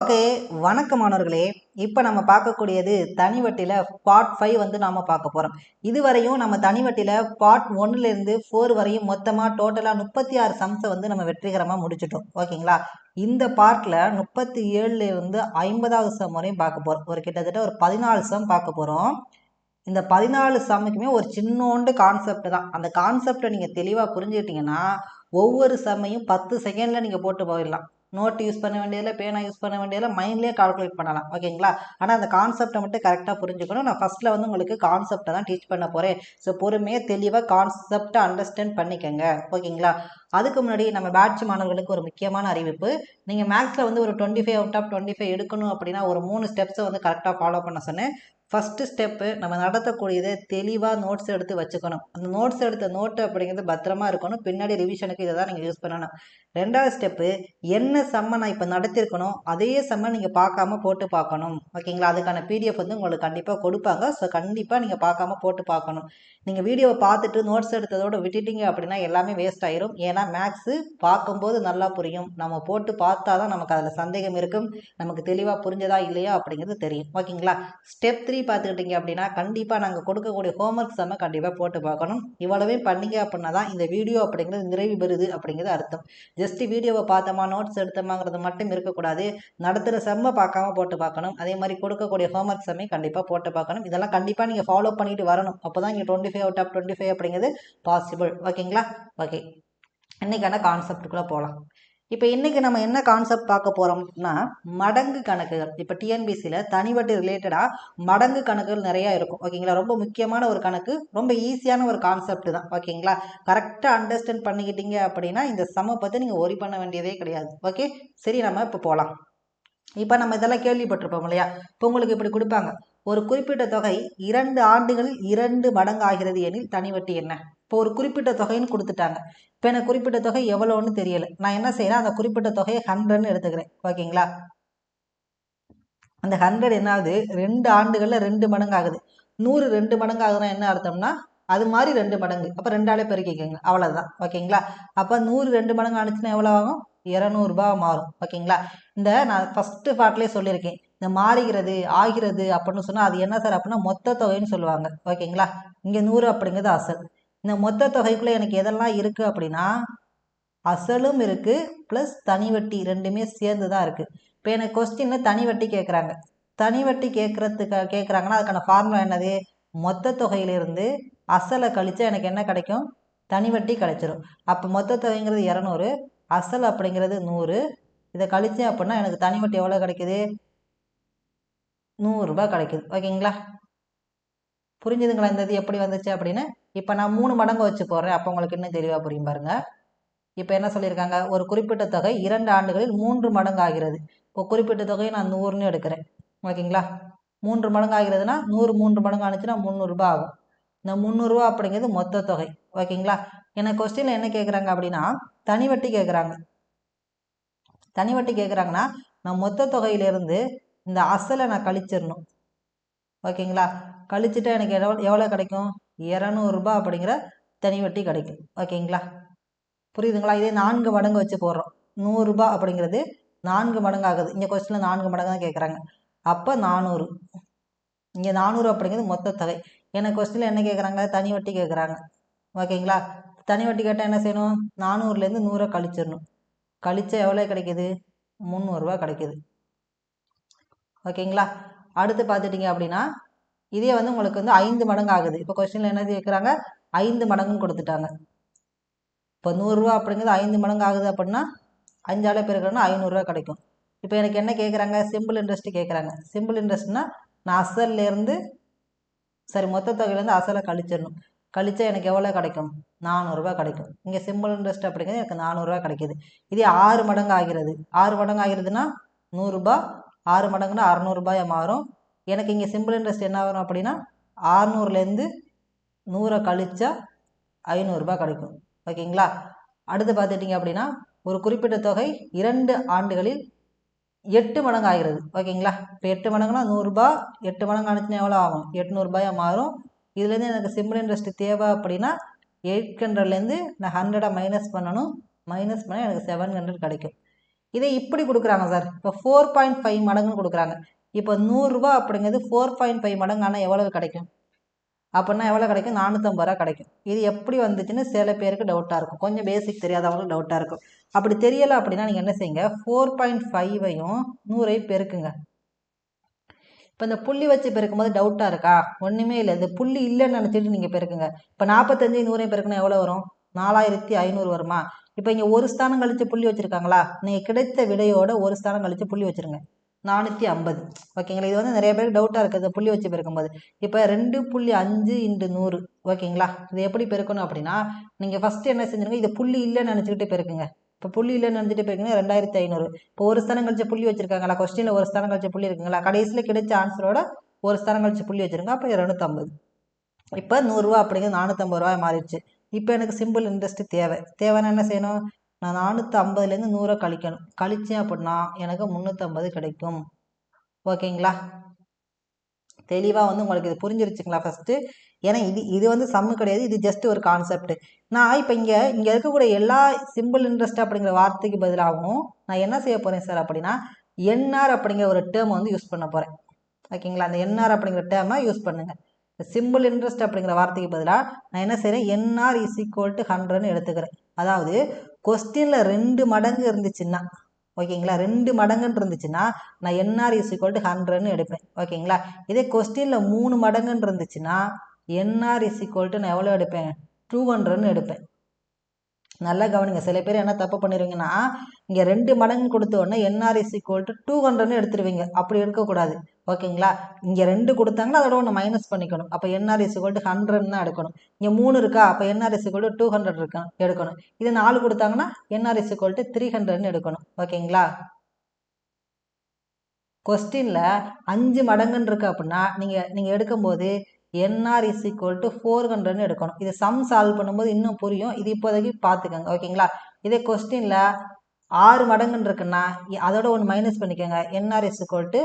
Okay வணக்கம் மாணவர்களே இப்போ நம்ம பார்க்கக்கூடியது தனி வட்டியில் பார்ட் ஃபைவ் வந்து நாம் பார்க்க போகிறோம் இதுவரையும் நம்ம தனி வட்டியில் பார்ட் ஒன்னுலேருந்து ஃபோர் வரையும் மொத்தமாக டோட்டலாக முப்பத்தி ஆறு சம்ஸை வந்து நம்ம வெற்றிகரமாக முடிச்சிட்டோம். ஓகேங்களா? இந்த பார்ட்டில் முப்பத்தி ஏழுல இருந்து ஐம்பதாவது சம் வரையும் பார்க்க போகிறோம் ஒரு கிட்டத்தட்ட ஒரு பதினாலு சம் பார்க்க போகிறோம் இந்த பதினாலு சம்முக்குமே ஒரு சின்னோண்டு கான்செப்ட் தான். அந்த கான்செப்டை நீங்கள் தெளிவாக புரிஞ்சுக்கிட்டீங்கன்னா ஒவ்வொரு சம்மையும் பத்து செகண்டில் நீங்கள் போட்டு போயிடலாம். நோட் யூஸ் பண்ண வேண்டியதில்லை பேனா யூஸ் பண்ண வேண்டியதில்லை மைண்ட்லேயே கால்குலேட் பண்ணலாம். ஓகேங்களா? ஆனால் அந்த கான்செப்டை மட்டும் கரெக்டாக புரிஞ்சுக்கணும். நான் ஃபஸ்ட்டில் வந்து உங்களுக்கு கான்செப்டை தான் டீச் பண்ண போகிறேன் ஸோ பொறுமையாக தெளிவாக கான்செப்டை அண்டர்ஸ்டாண்ட் பண்ணிக்கோங்க. ஓகேங்களா? அதுக்கு முன்னாடி நம்ம பேட்ச் மாணவர்களுக்கு ஒரு முக்கியமான அறிவிப்பு. நீங்கள் மேக்ஸில் வந்து ஒரு twenty five out of twenty five எடுக்கணும் அப்படின்னா ஒரு மூணு ஸ்டெப்ஸை வந்து கரெக்டாக ஃபாலோ பண்ண சொன்னேன். ஃபஸ்ட்டு ஸ்டெப்பு நம்ம நடத்தக்கூடியதை தெளிவாக நோட்ஸ் எடுத்து வச்சுக்கணும். அந்த நோட்ஸ் எடுத்த நோட்டு அப்படிங்கிறது பத்திரமா இருக்கணும். பின்னாடி ரிவிஷனுக்கு இதை தான் நீங்கள் யூஸ் பண்ணணும். ரெண்டாவது ஸ்டெப்பு என்ன செம்ம நான் இப்போ நடத்திருக்கணும் அதே செம்ம நீங்கள் பார்க்காம போட்டு பார்க்கணும். ஓகேங்களா அதுக்கான பிடிஎஃப் வந்து உங்களுக்கு கண்டிப்பாக கொடுப்பாங்க. ஸோ கண்டிப்பாக நீங்கள் பார்க்காம போட்டு பார்க்கணும். நீங்கள் வீடியோவை பார்த்துட்டு நோட்ஸ் எடுத்ததோடு விட்டுட்டீங்க அப்படின்னா எல்லாமே வேஸ்ட் ஆயிரும். ஏன்னா மேக்ஸு பார்க்கும்போது நல்லா புரியும். நம்ம போட்டு பார்த்தா தான் நமக்கு அதில் சந்தேகம் இருக்கும். நமக்கு தெளிவாக புரிஞ்சதா இல்லையா அப்படிங்கிறது தெரியும். ஓகேங்களா ஸ்டெப் த்ரீ பார்த்துக்கிட்டீங்க அப்படின்னா கண்டிப்பாக நாங்கள் கொடுக்கக்கூடிய ஹோம்ஒர்க் செம்ம கண்டிப்பாக போட்டு பார்க்கணும். இவ்வளவே பண்ணிங்க அப்படின்னா தான் இந்த வீடியோ அப்படிங்கிறது நிறைவு பெறுது அப்படிங்கிறது அர்த்தம். ஜஸ்ட் வீடியோவை பார்த்தோமா நோட்ஸ் எடுத்தோமாங்கிறது மட்டும் இருக்கக்கூடாது. நடத்துகிற செம்ம பார்க்காம போட்டு பார்க்கணும். அதே மாதிரி கொடுக்கக்கூடிய ஹோம்ஒர்க் செம்மை கண்டிப்பாக போட்டு பார்க்கணும். இதெல்லாம் கண்டிப்பாக நீங்கள் ஃபாலோ பண்ணிட்டு வரணும். அப்போ தான் இங்கே twenty five out of twenty five அப்படிங்கிறது பாசிபிள் ஓகேங்களா ஓகே இன்றைக்கான கான்செப்டுக்குள்ளே போகலாம் இப்போ இன்றைக்கி நம்ம என்ன கான்செப்ட் பார்க்க போகிறோம்னா மடங்கு கணக்குகள் இப்போ டிஎன்பிசியில் தனிவட்டி ரிலேட்டடாக மடங்கு கணக்குகள் நிறையா இருக்கும். ஓகேங்களா ரொம்ப முக்கியமான ஒரு கணக்கு ரொம்ப ஈஸியான ஒரு கான்செப்ட் தான். ஓகேங்களா கரெக்டாக அண்டர்ஸ்டாண்ட் பண்ணிக்கிட்டீங்க அப்படின்னா இந்த சம பற்றி நீங்கள் ஒரி பண்ண வேண்டியதே கிடையாது. ஓகே சரி நம்ம இப்போ போகலாம் இப்போ நம்ம இதெல்லாம் கேள்விப்பட்டிருப்போம் இல்லையா? இப்போ உங்களுக்கு இப்படி கொடுப்பாங்க. ஒரு குறிப்பிட்ட தொகை இரண்டு ஆண்டுகளில் இரண்டு மடங்கு ஆகிறது எனில் தனிவட்டி என்ன? இப்போ ஒரு குறிப்பிட்ட தொகைன்னு கொடுத்துட்டாங்க. இப்போ எனக்கு குறிப்பிட்ட தொகை எவ்வளோன்னு தெரியல. நான் என்ன செய்யறேன் அந்த குறிப்பிட்ட தொகையை ஹண்ட்ரட்னு எடுத்துக்கிறேன். ஓகேங்களா? அந்த ஹண்ட்ரட் என்ன ஆகுது ரெண்டு ஆண்டுகளில் ரெண்டு மடங்கு ஆகுது. நூறு ரெண்டு மடங்கு ஆகுதுன்னா என்ன அர்த்தம்னா அது மாதிரி ரெண்டு மடங்கு. அப்போ ரெண்டாலே பெருக்கிக்கோங்க. அவ்வளோதான் ஓகேங்களா? அப்போ நூறு ரெண்டு மடங்கு ஆனிச்சுன்னா எவ்வளோ ஆகும்? இரநூறுபா மாறும். ஓகேங்களா? இந்த நான் ஃபஸ்ட்டு பாட்டிலே சொல்லியிருக்கேன். இந்த மாறுகிறது ஆகிறது அப்படின்னு சொன்னால் அது என்ன சார் அப்படின்னா மொத்த தொகைன்னு சொல்லுவாங்க. ஓகேங்களா? இங்கே நூறு அப்படிங்கிறது அசல். இந்த மொத்த தொகைக்குள்ளே எனக்கு எதெல்லாம் இருக்குது அப்படின்னா அசலும் இருக்குது ப்ளஸ் தனி வட்டி ரெண்டுமே சேர்ந்து தான் இருக்குது இப்போ எனக்கு கொஸ்டினில் தனி வட்டி கேட்குறாங்க தனி வட்டி கேட்குறதுக்கு கேட்குறாங்கன்னா அதுக்கான ஃபார்முலா என்னது? மொத்த தொகையிலிருந்து அசலை கழித்தா எனக்கு என்ன கிடைக்கும்? தனி வட்டி கிடைச்சிரும். அப்போ மொத்த தொகைங்கிறது இரநூறு அசல் அப்படிங்கிறது நூறு. இதை கழித்தேன் அப்படின்னா எனக்கு தனி வட்டி எவ்வளோ கிடைக்குது? நூறுரூபா கிடைக்குது. ஓகேங்களா? புரிஞ்சுதுங்களா இந்த இது எப்படி வந்துச்சு அப்படின்னு? இப்போ நான் மூணு மடங்கு வச்சு போடுறேன் அப்போ உங்களுக்கு இன்னும் தெளிவாக புரியும் பாருங்கள் இப்போ என்ன சொல்லியிருக்காங்க? ஒரு குறிப்பிட்ட தொகை இரண்டு ஆண்டுகளில் மூன்று மடங்கு ஆகிறது இப்போ குறிப்பிட்ட தொகையை நான் நூறுன்னு எடுக்கிறேன். ஓகேங்களா? மூன்று மடங்கு ஆகிறதுனா நூறு மூன்று மடங்கு ஆனிச்சுன்னா முந்நூறுரூபா ஆகும். இந்த முந்நூறுரூவா அப்படிங்கிறது மொத்த தொகை. ஓகேங்களா? எனக்கு கொஸ்டினில் என்ன கேட்குறாங்க அப்படின்னா தனி வட்டி கேட்குறாங்க தனி வட்டி கேட்குறாங்கன்னா நான் மொத்த தொகையிலேருந்து இந்த அசலை நான் கழிச்சிடணும். ஓகேங்களா? கழிச்சுட்டா எனக்கு எவ்வளோ எவ்வளோ கிடைக்கும்? இரநூறுபா அப்படிங்கிற தனி வட்டி கிடைக்கும். ஓகேங்களா? புரியுதுங்களா? இதே நான்கு மடங்கு வச்சு போடுறோம். நூறுரூபா அப்படிங்கிறது நான்கு மடங்கு ஆகுது. இங்கே கொஸ்டினில் நான்கு மடங்கு தான் கேட்குறாங்க அப்போ நானூறு. இங்கே நானூறு அப்படிங்கிறது மொத்த தொகை. எனக்கு கொஸ்டினில் என்ன கேட்குறாங்க தனி வட்டி கேட்குறாங்க ஓகேங்களா? தனி வட்டி கேட்டால் என்ன செய்யணும்? நானூறுலேருந்து நூறை கழிச்சிடணும். கழிச்சா எவ்வளோ கிடைக்கிது? முந்நூறுரூவா கிடைக்கிது. ஓகேங்களா? அடுத்து பார்த்துட்டிங்க அப்படின்னா இதே வந்து உங்களுக்கு வந்து ஐந்து மடங்கு ஆகுது இப்போ கொஸ்டினில் என்ன கேட்குறாங்க ஐந்து மடங்குன்னு கொடுத்துட்டாங்க. இப்போ நூறுரூவா அப்படிங்கிறது ஐந்து மடங்கு ஆகுது அப்படின்னா அஞ்சாலே பெருக்கணும்னா ஐநூறுரூவா கிடைக்கும். இப்போ எனக்கு என்ன கேட்குறாங்க சிம்பிள் இன்ட்ரெஸ்ட்டு கேட்குறாங்க சிம்பிள் இன்ட்ரெஸ்ட்னா நான் அசல்லேருந்து சரி மொத்த தொகையிலேருந்து அசலை கழிச்சிடணும். கழிச்சா எனக்கு எவ்வளோ கிடைக்கும்? நானூறுரூவா கிடைக்கும். இங்கே சிம்பிள் இன்ட்ரெஸ்ட் அப்படிங்கிறது எனக்கு நானூறுரூவா கிடைக்கிது. இதே ஆறு மடங்கு ஆகிறது ஆறு மடங்கு ஆகிறதுனா நூறுரூபா ஆறு மடங்குனா அறநூறுபாயை மாறும். எனக்கு இங்கே சிம்பிள் இன்ட்ரெஸ்ட் என்ன வரும் அப்படின்னா ஆறுநூறுலேருந்து நூறை கழிச்சா ஐநூறுரூபா கிடைக்கும். ஓகேங்களா அடுத்து பார்த்துட்டிங்க அப்படின்னா ஒரு குறிப்பிட்ட தொகை இரண்டு ஆண்டுகளில் எட்டு மடங்கு ஆகிறது. ஓகேங்களா இப்போ எட்டு மடங்குனா நூறுரூபா எட்டு மடங்கு அனுச்சுன்னா எவ்வளோ ஆகும்? எட்நூறுபாயாக மாறும். இதுலேருந்து எனக்கு சிம்பிள் இன்ட்ரெஸ்ட் தேவை அப்படின்னா எயிட் ஹண்ட்ரட்லேருந்து நான் ஹண்ட்ரடாக மைனஸ் பண்ணணும். மைனஸ் பண்ணால் எனக்கு செவன் ஹண்ட்ரட் கிடைக்கும். இதே இப்படி கொடுக்குறாங்க சார். இப்போ ஃபோர் பாயிண்ட் ஃபைவ் மடங்குன்னு கொடுக்குறாங்க. இப்போ நூறுரூவா அப்படிங்கிறது ஃபோர் பாயிண்ட் ஃபைவ் மடங்கு ஆனால் எவ்வளவு கிடைக்கும்? அப்படின்னா எவ்வளோ கிடைக்கும்? நானூற்றம்பது ரூபா கிடைக்கும். இது எப்படி வந்துச்சுன்னு சில பேருக்கு டவுட்டாக இருக்கும். கொஞ்சம் பேசிக் தெரியாதவங்களுக்கு டவுட்டாக இருக்கும். அப்படி தெரியலை அப்படின்னா நீங்கள் என்ன செய்யுங்க? ஃபோர் பாயிண்ட் ஃபைவையும் நூறையும் பெருக்குங்க. இப்போ இந்த புள்ளி வச்சு பெருக்கும்போது டவுட்டாக இருக்கா? ஒன்றுமே இல்லை. இந்த புள்ளி இல்லைன்னு நினச்சிட்டு நீங்கள் பெருக்குங்க. இப்போ நாற்பத்தஞ்சு நூறையும் பெருக்குன்னா எவ்வளோ வரும்? நாலாயிரத்தி ஐநூறு வருமா? இப்போ இங்கே ஒரு ஸ்தானம் கழித்து புள்ளி வச்சுருக்காங்களா? நீங்கள் கிடைத்த விடையோட ஒரு ஸ்தானம் கழித்து புள்ளி வச்சுருங்க. நானூற்றி ஐம்பது. ஓகேங்களா? இது வந்து நிறைய பேருக்கு டவுட்டாக இருக்குது இந்த புள்ளி வச்சு பெருக்கும்போது. இப்போ ரெண்டு புள்ளி அஞ்சு இன்ட்டு நூறு. ஓகேங்களா? இது எப்படி பெருக்கணும் அப்படின்னா நீங்கள் ஃபஸ்ட்டு என்ன செஞ்சுருங்க இது புள்ளி இல்லைன்னு நினச்சிக்கிட்டு பெருக்குங்க. இப்போ புள்ளி இல்லைன்னு நினச்சிட்டு பெருக்குங்க ரெண்டாயிரத்தி ஐநூறு. இப்போ ஒரு ஸ்தானம் கழிச்ச புள்ளி வச்சிருக்காங்களா? கொஸ்டினில் ஒரு ஸ்தானம் கழிச்ச புள்ளி இருக்குங்களா? கடைசியில் கிடைச்ச ஆன்சரோட ஒரு ஸ்தானம் கழிச்ச புள்ளி வச்சுருங்க. அப்போ இரநூத்தம்பது. இப்போ நூறுரூவா அப்படிங்கிறது நானூற்றம்பது ரூபாய் மாறிடுச்சு. இப்போ எனக்கு சிம்பிள் இன்ட்ரெஸ்ட் தேவை. தேவைன்னா என்ன செய்யணும்? நான் நானூற்றி ஐம்பதுலேருந்து நூறை கழிக்கணும். கழித்தேன் அப்படின்னா எனக்கு முந்நூற்றம்பது கிடைக்கும். ஓகேங்களா? தெளிவாக வந்து உங்களுக்கு இது புரிஞ்சிருச்சுங்களா ஃபஸ்ட்டு ஏன்னா இது இது வந்து சம்மு கிடையாது. இது ஜஸ்ட் ஒரு கான்செப்ட் நான் இப்போ இங்கே இங்கே இருக்கக்கூடிய எல்லா சிம்பிள் இன்ட்ரெஸ்ட் அப்படிங்கிற வார்த்தைக்கு பதிலாகவும் நான் என்ன செய்ய போகிறேன் சார் அப்படின்னா என்ஆர் அப்படிங்கிற ஒரு டேர்ம் வந்து யூஸ் பண்ண போகிறேன் ஓகேங்களா? அந்த என்ஆர் அப்படிங்கிற டேர்மை யூஸ் பண்ணுங்கள் சிம்பிள் இன்ட்ரெஸ்ட் அப்படிங்கிற வார்த்தைக்கு பதிலாக நான் என்ன செய்கிறேன் என்ஆர் இஸ் ஈக்குவல் டு ஹண்ட்ரட்னு எடுத்துக்கிறேன். அதாவது கொஸ்டினில் ரெண்டு மடங்கு இருந்துச்சுன்னா ஓகேங்களா? ரெண்டு மடங்குன்னு இருந்துச்சுன்னா நான் என்ஆர் இஸ் ஈக்குவல் டு ஹண்ட்ரட்னு எடுப்பேன். ஓகேங்களா? இதே கொஸ்டினில் மூணு மடங்குன்னு இருந்துச்சுன்னா என்ஆர் இஸ் ஈக்குவல் டு நான் எவ்வளோ எடுப்பேன்? டூ ஹண்ட்ரட்னு எடுப்பேன். நல்லா கவனிங்க. சில பேர் என்ன தப்பு பண்ணிடுவீங்கன்னா இங்கே ரெண்டு மடங்கு கொடுத்த உடனே NR is equal to two ஹண்ட்ரட்னு எடுத்துருவீங்க. அப்படி எடுக்கக்கூடாது. ஓகேங்களா? இங்கே ரெண்டு கொடுத்தாங்கன்னா அதோட ஒன்று மைனஸ் பண்ணிக்கணும். அப்போ என்ஆர்இஸ் ஈக்குவல் டு ஹண்ட்ரட் தான் எடுக்கணும். இங்கே மூணு இருக்கா? அப்போ NR is equal to two hundred இருக்கா? எடுக்கணும். இது நாலு கொடுத்தாங்கன்னா NR is equal to three ஹண்ட்ரட்னு எடுக்கணும். ஓகேங்களா? கொஸ்டினில் அஞ்சு மடங்குன்னு இருக்கு அப்படின்னா நீங்கள் நீங்கள் எடுக்கும்போது NR is equal to four ஹண்ட்ரட்னு எடுக்கணும். இது சம் சால்வ் பண்ணும்போது இன்னும் புரியும். இது இப்போதைக்கு பார்த்துக்கோங்க. ஓகேங்களா? இதே கொஸ்டினில் ஆறு மடங்குன்னு இருக்குன்னா அதோட ஒன்று மைனஸ் பண்ணிக்கோங்க. NR is equal to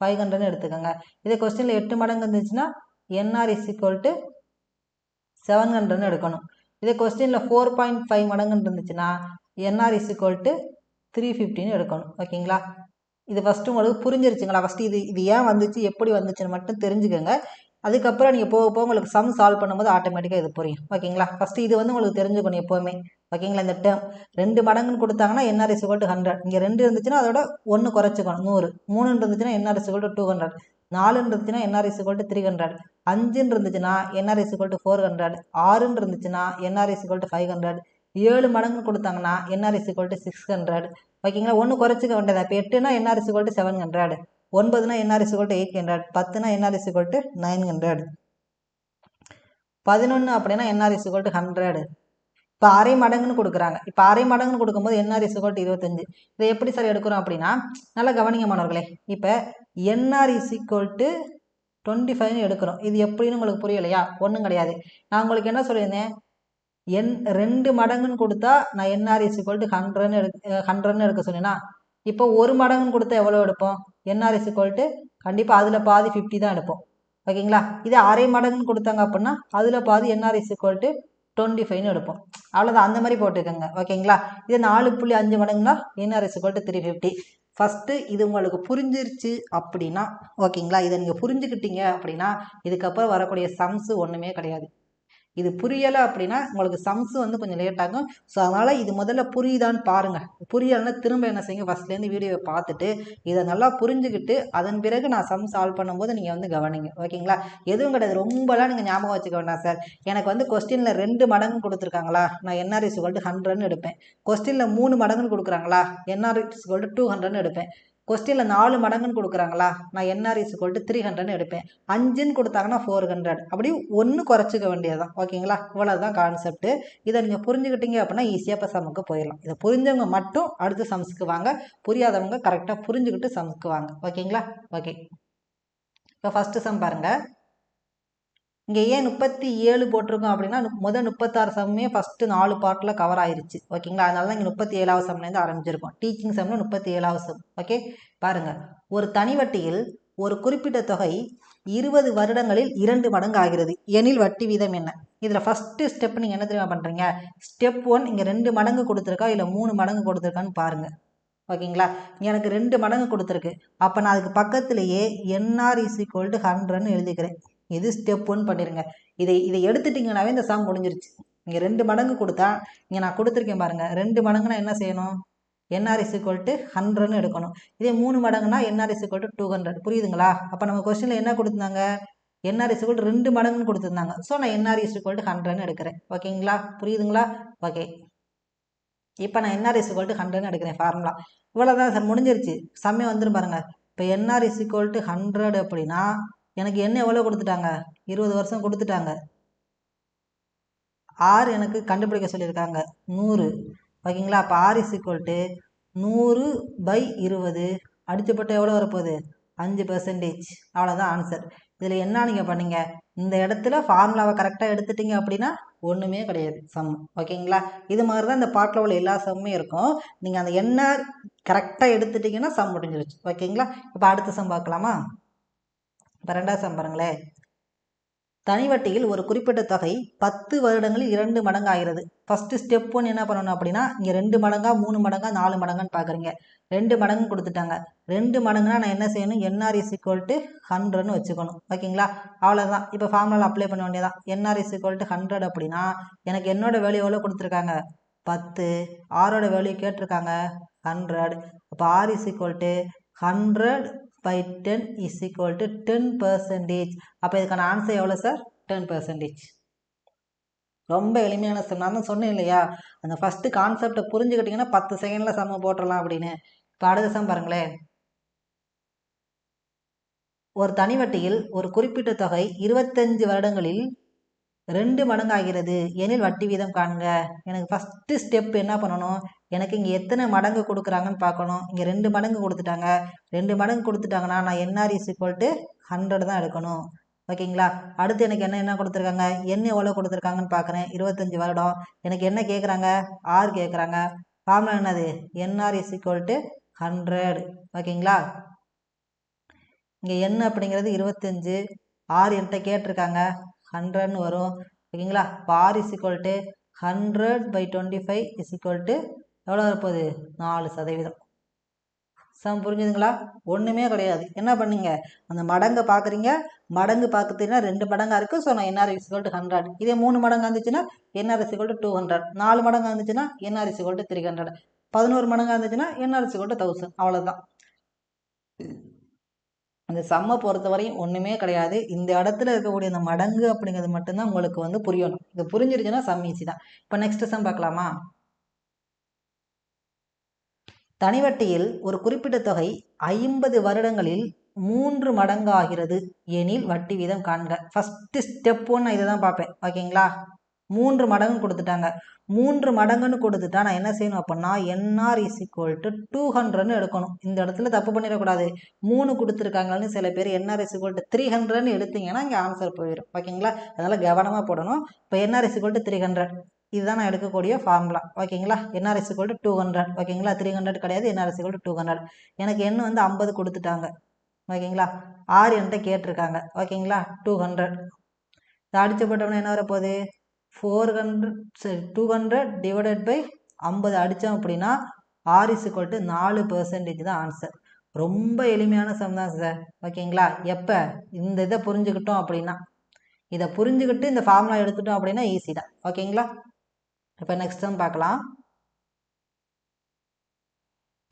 five ஹண்ட்ரட்னு எடுத்துக்கோங்க. இதே கொஸ்டினில் எட்டு மடங்கு இருந்துச்சுன்னா NR is equal to seven ஹண்ட்ரட்னு எடுக்கணும். இதே கொஸ்டினில் ஃபோர் பாயிண்ட் ஃபைவ் மடங்குன்னு இருந்துச்சுன்னா NR is equal to three ஃபிஃப்டின்னு எடுக்கணும். ஓகேங்களா? இது ஃபஸ்ட்டு உங்களுக்கு புரிஞ்சிருச்சுங்களா? ஃபஸ்ட்டு இது இது ஏன் வந்துச்சு? எப்படி வந்துச்சுன்னு மட்டும் தெரிஞ்சுக்கோங்க. அதுக்கப்புறம் நீங்கள் போக போக உங்களுக்கு சம் சால்வ் பண்ணும்போது ஆட்டோமேட்டிக்காக இது புரியும். ஓகேங்களா ஃபஸ்ட்டு இது வந்து உங்களுக்கு தெரிஞ்சுக்கணும் எப்போவுமே. ஓகேங்களா இந்த டேர்ம் ரெண்டு மடங்குன்னு கொடுத்தாங்கன்னா என்ஆர்எஸ் இஸ் ஹண்ட்ரட் இங்கே ரெண்டு இருந்துச்சுன்னா அதோட ஒன்று குறைச்சிக்கணும் நூறு. மூணுன்னு இருந்துச்சுன்னா என்ஆர்எஸ் இஸ் டூ ஹண்ட்ரட் நாலுன்னு இருந்துச்சுன்னா NR is to three hundred அஞ்சுன்னு இருந்துச்சுன்னா NR is to four hundred ஆறுன்னு இருந்துச்சுன்னா NR is to five hundred ஏழு மடங்கு கொடுத்தாங்கன்னா NR is to six hundred ஓகேங்களா ஒன்று குறைச்சிக்க வேண்டியதா. இப்போ எட்டுனா NR is to seven hundred ஒன்பதுனா NR is to eight hundred பத்துனா NR is to nine hundred பதினொன்று அப்படின்னா என்ஆர் இஸ் டு இப்போ அரை மடங்குன்னு கொடுக்குறாங்க. இப்போ அரை மடங்குன்னு கொடுக்கும்போது என்ஆர் இஸ் டு இருபத்தஞ்சு. இதை எப்படி சார் எடுக்கிறோம் அப்படின்னா நல்லா கவனிங்க மாணவர்களே இப்போ NR is equal to twenty ஃபைவ்னு எடுக்கிறோம். இது எப்படின்னு உங்களுக்கு புரியலையா? ஒன்றும் கிடையாது. நான் உங்களுக்கு என்ன சொல்லியிருந்தேன்? என் ரெண்டு மடங்குன்னு கொடுத்தா நான் என்ஆர் இஸ் ஈக்குவல் டு ஹண்ட்ரட்னு எடுக்க ஹண்ட்ரட்னு எடுக்க சொன்னேன்னா இப்போ ஒரு மடங்குன்னு கொடுத்தா எவ்வளோ எடுப்போம்? என்ஆர்எஸ் இஸ் கண்டிப்பாக அதில் பாதி ஃபிஃப்டி தான் எடுப்போம். ஓகேங்களா? இதே அரை மடங்குன்னு கொடுத்தாங்க அப்படின்னா அதில் பாதி என்ஆர்எஸ் இஸ் டுவெண்ட்டி ஃபைவ்னு எடுப்போம். அவ்வளோதான் அந்த மாதிரி போட்டுக்கோங்க. ஓகேங்களா? இது நாலு புள்ளி அஞ்சு மடங்குனா NR is is three fifty first இது உங்களுக்கு புரிஞ்சிருச்சு அப்படின்னா ஓகேங்களா? இதை நீங்கள் புரிஞ்சுக்கிட்டீங்க அப்படின்னா இதுக்கப்புறம் வரக்கூடிய சம்ஸு ஒன்றுமே கிடையாது. இது புரியலை அப்படின்னா உங்களுக்கு சம்ஸ் வந்து கொஞ்சம் லேட் ஆகும். ஸோ அதனால் இது முதல்ல புரியுதான்னு பாருங்கள் புரியலைன்னா திரும்ப என்ன செய்யுங்க? ஃபஸ்ட்லேருந்து வீடியோவை பார்த்துட்டு இதை நல்லா புரிஞ்சுக்கிட்டு அதன் பிறகு நான் சம் சால்வ் பண்ணும்போது நீங்கள் வந்து கவனிங்க. ஓகேங்களா எதுவும் கிடையாது. ரொம்பலாம் நீங்கள் ஞாபகம் வச்சுக்க வேண்டாம் சார் எனக்கு வந்து கொஸ்டினில் ரெண்டு மடங்கு கொடுத்துருக்காங்களா? நான் என்ஆர்இஸ் டு ஹண்ட்ரட்னு எடுப்பேன். கொஸ்டினில் மூணு மடங்குன்னு கொடுக்குறாங்களா? என்ஆர்இஸ் டு டூ ஹண்ட்ரட்னு எடுப்பேன். கொஸ்டினில் நாலு மடங்குன்னு கொடுக்குறாங்களா? நான் என்ஆர்இஸ் கொல்ட்டு த்ரீ ஹண்ட்ரட்னு எடுப்பேன். அஞ்சுன்னு கொடுத்தாங்கன்னா ஃபோர் ஹண்ட்ரட் அப்படி ஒன்று குறைச்சிக்க வேண்டியதுதான். ஓகேங்களா இவ்வளோதான் கான்செப்ட்டு இதை நீங்கள் புரிஞ்சுக்கிட்டீங்க அப்படின்னா ஈஸியாக இப்போ சமுக்கு போயிடலாம். இதை புரிஞ்சவங்க மட்டும் அடுத்து சம்ஸ்க்கு வாங்க. புரியாதவங்க கரெக்டாக புரிஞ்சுக்கிட்டு சம்ஸ்க்கு வாங்க. ஓகேங்களா ஓகே இப்போ ஃபஸ்ட்டு சம் பாருங்கள் இங்கே ஏன் முப்பத்தி ஏழு போட்டிருக்கோம் அப்படின்னா முதல் முப்பத்தாறு சம்மே ஃபஸ்ட்டு நாலு பார்ட்டில் கவர் ஆயிருச்சு. ஓகேங்களா அதனால தான் இங்கே முப்பத்தி ஏழாவது சம்லேருந்து ஆரம்பிச்சிருக்கோம். டீச்சிங் சம்னு முப்பத்தி ஏழாவது சம். ஓகே பாருங்கள் ஒரு தனி வட்டியில் ஒரு குறிப்பிட்ட தொகை இருபது வருடங்களில் இரண்டு மடங்கு ஆகிறது எனில் வட்டி வீதம் என்ன? இதில் ஃபஸ்ட்டு ஸ்டெப் நீங்கள் என்ன தெரியுமா பண்ணுறீங்க ஸ்டெப் ஒன் இங்கே ரெண்டு மடங்கு கொடுத்துருக்கா? இல்லை மூணு மடங்கு கொடுத்துருக்கான்னு பாருங்கள் ஓகேங்களா எனக்கு ரெண்டு மடங்கு கொடுத்துருக்கு. அப்போ நான் அதுக்கு பக்கத்துலேயே என்ஆர் இஸ் ஈக்குவல் டு ஹண்ட்ரட்னு எழுதிக்கிறேன். இது ஸ்டெப் ஒன் பண்ணிடுங்க இதை இதை எடுத்துட்டிங்கனாவே இந்த சாங் முடிஞ்சிருச்சு. நீங்கள் ரெண்டு மடங்கு கொடுத்தா இங்கே நான் கொடுத்துருக்கேன் பாருங்கள் ரெண்டு மடங்குனா என்ன செய்யணும்? என்ஆர் இஸ் ஈக்குவல் டு ஹண்ட்ரட்னு எடுக்கணும். இதே மூணு மடங்குனா NR is equal to two hundred புரியுதுங்களா? அப்போ நம்ம கொஸ்டினில் என்ன கொடுத்துருந்தாங்க? என்ஆர் இஸ் ஈக்குவல் ரெண்டு மடங்குன்னு கொடுத்துருந்தாங்க. ஸோ நான் என்ஆர் இஸ் ஈக்குவல் டு ஹண்ட்ரட்னு எடுக்கிறேன். ஓகேங்களா? புரியுதுங்களா? ஓகே. இப்போ நான் என்ஆர் இஸ் ஈக்குவல் டு ஹண்ட்ரட்னு எடுக்கிறேன் ஃபார்முலா இவ்வளோதான் சார் முடிஞ்சிருச்சு. சமயம் வந்துடும் பாருங்கள் இப்போ NR is equal to hundred அப்படின்னா எனக்கு என்ன எவ்வளோ கொடுத்துட்டாங்க? இருபது வருஷம் கொடுத்துட்டாங்க. ஆர் எனக்கு கண்டுபிடிக்க சொல்லியிருக்காங்க. நூறு. ஓகேங்களா? அப்போ ஆர் இஸ் ஈக்குவல் டு நூறு பை இருபது அடிச்சுப்பட்ட எவ்வளோ வரப்போகுது? அஞ்சு பெர்சன்டேஜ் அவ்வளோதான் ஆன்சர் இதில் என்ன நீங்கள் பண்ணீங்க? இந்த இடத்துல ஃபார்முலாவை கரெக்டாக எடுத்துட்டீங்க அப்படின்னா ஒன்றுமே கிடையாது. சம் ஓகேங்களா? இது மாதிரி தான் இந்த பாட்டில் உள்ள எல்லா சம்மும் இருக்கும். நீங்கள் அந்த என்ன கரெக்டாக எடுத்துட்டிங்கன்னா சம் முடிஞ்சிருச்சு. ஓகேங்களா? இப்போ அடுத்த சம் பார்க்கலாமா? இப்போ ரெண்டாவது சம் பாருங்களேன் தனி வட்டியில் ஒரு குறிப்பிட்ட தொகை பத்து வருடங்களில் இரண்டு மடங்கு ஆகிறது ஃபர்ஸ்ட் ஸ்டெப் ஒன்று என்ன பண்ணணும் அப்படின்னா இங்கே ரெண்டு மடங்கா மூணு மடங்கா நாலு மடங்கான்னு பார்க்குறீங்க ரெண்டு மடங்கு கொடுத்துட்டாங்க. ரெண்டு மடங்குனா நான் என்ன செய்யணும்? என்ஆர் இஸ் ஈக்குவல் டு ஹண்ட்ரட்னு வச்சுக்கணும். ஓகேங்களா? அவ்வளோதான் இப்போ ஃபார்முலாவில் அப்ளை பண்ண வேண்டியதான் NR is equal to hundred அப்படின்னா எனக்கு என்னோட வேல்யூ எவ்வளோ கொடுத்துருக்காங்க? பத்து. ஆரோட வேல்யூ கேட்டிருக்காங்க? ஹண்ட்ரட் அப்போ R is equal to hundred by ten is equal to ten percentage அப்போ இதுக்கான ஆன்சர் எவ்வளோ சார் டென் பர்சன்டேஜ் ரொம்ப எளிமையான சம் நான் தான் சொன்னேன் இல்லையா? அந்த ஃபஸ்ட்டு கான்செப்டை புரிஞ்சுக்கிட்டிங்கன்னா பத்து செகண்டில் சம்ம போட்டுடலாம் அப்படின்னு. இப்போ அடுத்த சம் பாருங்களேன். ஒரு தனி வட்டியில் ஒரு குறிப்பிட்ட தொகை இருபத்தஞ்சு வருடங்களில் ரெண்டு மடங்காகிறது. எனில் வட்டி வீதம் காண்க. எனக்கு ஃபஸ்ட்டு ஸ்டெப் என்ன பண்ணணும்? எனக்கு இங்கே எத்தனை மடங்கு கொடுக்குறாங்கன்னு பார்க்கணும். இங்கே ரெண்டு மடங்கு கொடுத்துட்டாங்க. ரெண்டு மடங்கு கொடுத்துட்டாங்கன்னா நான் NR is equal to hundred தான் எடுக்கணும். ஓகேங்களா? அடுத்து எனக்கு என்ன என்ன கொடுத்துருக்காங்க? என்ன எவ்வளோ கொடுத்துருக்காங்கன்னு பார்க்குறேன். இருபத்தஞ்சி வருடம். எனக்கு என்ன கேட்குறாங்க ஆர் கேட்குறாங்க ஃபார்முலா என்னது? NR is equal to hundred ஓகேங்களா? இங்கே என்ன அப்படிங்கிறது இருபத்தஞ்சு. ஆர் என்கிட்ட கேட்டிருக்காங்க. ஹண்ட்ரட்னு வரும். ஓகேங்களா? இப்போ R is equal to hundred by twenty five is equal to எவ்வளோ இருப்பது? நாலு சதவீதம். சம் புரிஞ்சுதுங்களா? ஒன்றுமே கிடையாது. என்ன பண்ணீங்க? அந்த மடங்கை பார்க்குறீங்க மடங்கு பார்க்குறீங்கன்னா ரெண்டு மடங்காக இருக்குது ஸோ நான் என்ஆர் இஸ்கோல் டு ஹண்ட்ரட் இதே மூணு மடங்கு வந்துச்சுன்னா NR is equal to two hundred நாலு மடங்கு இருந்துச்சுன்னா NR is equal to three hundred பதினோரு மடங்காக இருந்துச்சுன்னா என்ஆர் இஸ்கோல் டு தௌசண்ட் அவ்வளோதான் அந்த சம்மை பொறுத்தவரையும் ஒன்றுமே கிடையாது. இந்த இடத்துல இருக்கக்கூடிய அந்த மடங்கு அப்படிங்கிறது மட்டும்தான் உங்களுக்கு வந்து புரியணும். இது புரிஞ்சிருச்சுன்னா சம் ஈஸி தான். இப்போ நெக்ஸ்ட் சம் பார்க்கலாமா? தனிவட்டியில் ஒரு குறிப்பிட்ட தொகை ஐம்பது வருடங்களில் மூன்று மடங்காகிறது. எனில் வட்டி வீதம் காண்க. ஃபஸ்ட்டு ஸ்டெப் ஒன் நான் இதை தான் பார்ப்பேன். ஓகேங்களா? மூன்று மடங்கு கொடுத்துட்டாங்க. மூன்று மடங்குன்னு கொடுத்துட்டா நான் என்ன செய்யணும் அப்படின்னா NR is equal to two ஹண்ட்ரட்னு எடுக்கணும். இந்த இடத்துல தப்பு பண்ணிடக்கூடாது. மூணு கொடுத்துருக்காங்கன்னு சில பேர் NR is equal to three ஹண்ட்ரட்னு எடுத்தீங்கன்னா இங்கே ஆன்சர் போயிடும் ஓகேங்களா? அதனால் கவனமாக போடணும். இப்போ NR is equal to three hundred இதுதான் நான் எடுக்கக்கூடிய ஃபார்முலா ஓகேங்களா NR is to two hundred ஓகேங்களா த்ரீ ஹண்ட்ரட் கிடையாது. NR is to two hundred எனக்கு எண் வந்து ஐம்பது கொடுத்துட்டாங்க. ஓகேங்களா ஆறு என்கிட்ட கேட்டிருக்காங்க. ஓகேங்களா டூ ஹண்ட்ரட் அடிச்ச போட்டோம்னா என்ன வரப்போகுது? ஃபோர் ஹண்ட்ரட் சரி டூ ஹண்ட்ரட் டிவைடட் பை ஐம்பது அடித்தோம் அப்படின்னா ஆர் இஸ் டு நாலு பர்சன்டேஜ் தான் ஆன்சர் ரொம்ப எளிமையான சம் தான் சார் ஓகேங்களா எப்போ? இந்த இதை புரிஞ்சுக்கிட்டோம் அப்படின்னா. இதை புரிஞ்சுக்கிட்டு இந்த ஃபார்முலா எடுத்துட்டோம் அப்படின்னா ஈஸி தான். ஓகேங்களா இப்போ நெக்ஸ்ட் சம் பார்க்கலாம்.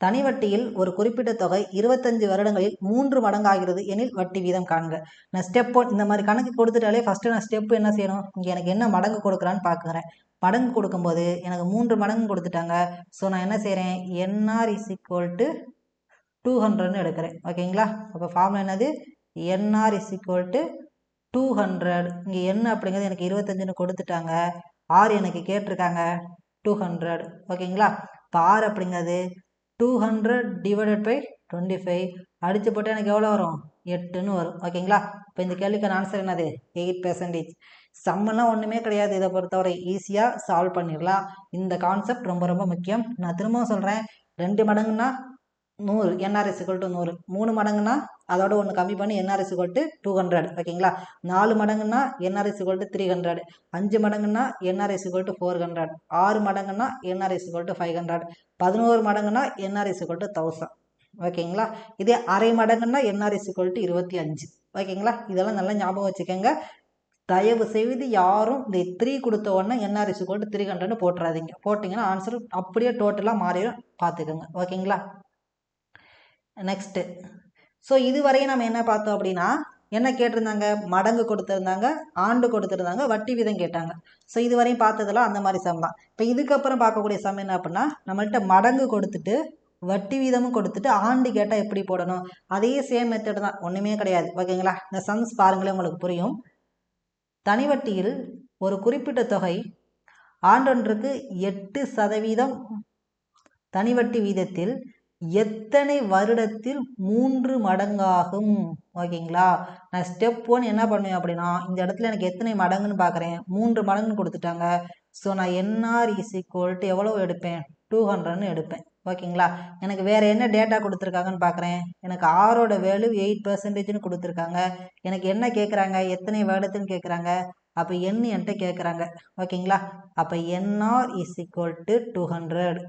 தனி வட்டியில் ஒரு குறிப்பிட்ட தொகை இருபத்தஞ்சு வருடங்களில் மூன்று மடங்காகிறது எனில் வட்டி வீதம் காண்க. நான் ஸ்டெப் ஒன் இந்த மாதிரி கணக்கு கொடுத்துட்டாலே ஃபஸ்ட்டு நான் ஸ்டெப் என்ன செய்யணும்? இங்கே எனக்கு என்ன மடங்கு கொடுக்குறான்னு பார்க்குறேன் மடங்கு கொடுக்கும்போது எனக்கு மூன்று மடங்கு கொடுத்துட்டாங்க. ஸோ நான் என்ன செய்கிறேன் NR is equal to two ஹண்ட்ரட்னு எடுக்கிறேன். ஓகேங்களா அப்போ ஃபார்முலா என்னது? NR is equal to two hundred இங்கே என்ன அப்படிங்கிறது எனக்கு இருபத்தஞ்சுன்னு கொடுத்துட்டாங்க. ஆர் எனக்கு கேட்டிருக்காங்க. டூ ஹண்ட்ரட் ஓகேங்களா? இப்போ ஆர் அப்படிங்கிறது two hundred divided by twenty five அடித்து போட்டால் எனக்கு எவ்வளோ வரும்? எட்டுன்னு வரும். ஓகேங்களா? இப்போ இந்த கேள்விக்கான ஆன்சர் என்னது? எயிட் பெர்சன்டேஜ் சம்மெல்லாம் ஒன்றுமே கிடையாது இதை பொறுத்தவரை. ஈஸியாக சால்வ் பண்ணிடலாம். இந்த கான்செப்ட் ரொம்ப ரொம்ப முக்கியம். நான் திரும்பவும் சொல்கிறேன் ரெண்டு மடங்குன்னா நூறு. என்ஆர்எஸ் டு நூறு. மூணு மடங்குனா அதோட ஒன்று கம்மி பண்ணி என்ஆர்எஸ் கொல்ட்டு டூ ஹண்ட்ரட் ஓகேங்களா நாலு மடங்குன்னா NR is equal to three hundred அஞ்சு மடங்குன்னா NR is equal to four hundred ஆறு மடங்குன்னா NR is equal to five hundred பதினோரு மடங்குன்னா என்ஆர்எஸ் கொல்ட்டு தௌசண்ட் ஓகேங்களா இதே அரை மடங்குன்னா என்ஆர்எஸ் கொல்ட்டு இருபத்தி அஞ்சு ஓகேங்களா இதெல்லாம் நல்லா ஞாபகம் வச்சுக்கோங்க. தயவு செய்து யாரும் இந்த த்ரீ கொடுத்த உடனே என்ஆர்எஸ் கொல்ட்டு த்ரீ ஹண்ட்ரட்னு போட்டுறாதீங்க. போட்டிங்கன்னா ஆன்சர் அப்படியே டோட்டலாக மாறிடும். பார்த்துக்கோங்க ஓகேங்களா நெக்ஸ்ட்டு ஸோ இதுவரையும் நம்ம என்ன பார்த்தோம் அப்படின்னா என்ன கேட்டிருந்தாங்க? மடங்கு கொடுத்துருந்தாங்க ஆண்டு கொடுத்துருந்தாங்க வட்டி வீதம் கேட்டாங்க. ஸோ இதுவரையும் பார்த்ததெல்லாம் அந்த மாதிரி சம் தான். இப்போ இதுக்கப்புறம் பார்க்கக்கூடிய சம் என்ன அப்படின்னா நம்மள்கிட்ட மடங்கு கொடுத்துட்டு வட்டி வீதமும் கொடுத்துட்டு ஆண்டு கேட்டால் எப்படி போடணும்? அதே சேம் மெத்தட் தான். ஒன்றுமே கிடையாது. ஓகேங்களா? இந்த சம்ஸ் பாருங்களேன் உங்களுக்கு புரியும். தனி வட்டியில் ஒரு குறிப்பிட்ட தொகை ஆண்டொன்றுக்கு எட்டு சதவீதம் தனிவட்டி வீதத்தில் எத்தனை வருடத்தில் மூன்று மடங்காகும்? ஓகேங்களா? நான் ஸ்டெப் ஒன் என்ன பண்ணுவேன் அப்படின்னா இந்த இடத்துல எனக்கு எத்தனை மடங்குன்னு பார்க்குறேன் மூன்று மடங்குன்னு கொடுத்துட்டாங்க. ஸோ நான் என்ஆர் இஸ் ஈக்குவல் டு எவ்வளோ எடுப்பேன்? டூ ஹண்ட்ரட்னு எடுப்பேன். ஓகேங்களா? எனக்கு வேறு என்ன டேட்டா கொடுத்துருக்காங்கன்னு பார்க்குறேன் எனக்கு ஆரோட வேல்யூ எயிட் பர்சன்டேஜ்னு கொடுத்துருக்காங்க. எனக்கு என்ன கேட்குறாங்க எத்தனை வருடத்துன்னு கேட்குறாங்க அப்போ என் என்கிட்ட கேட்குறாங்க ஓகேங்களா? அப்போ NR is equal to two hundred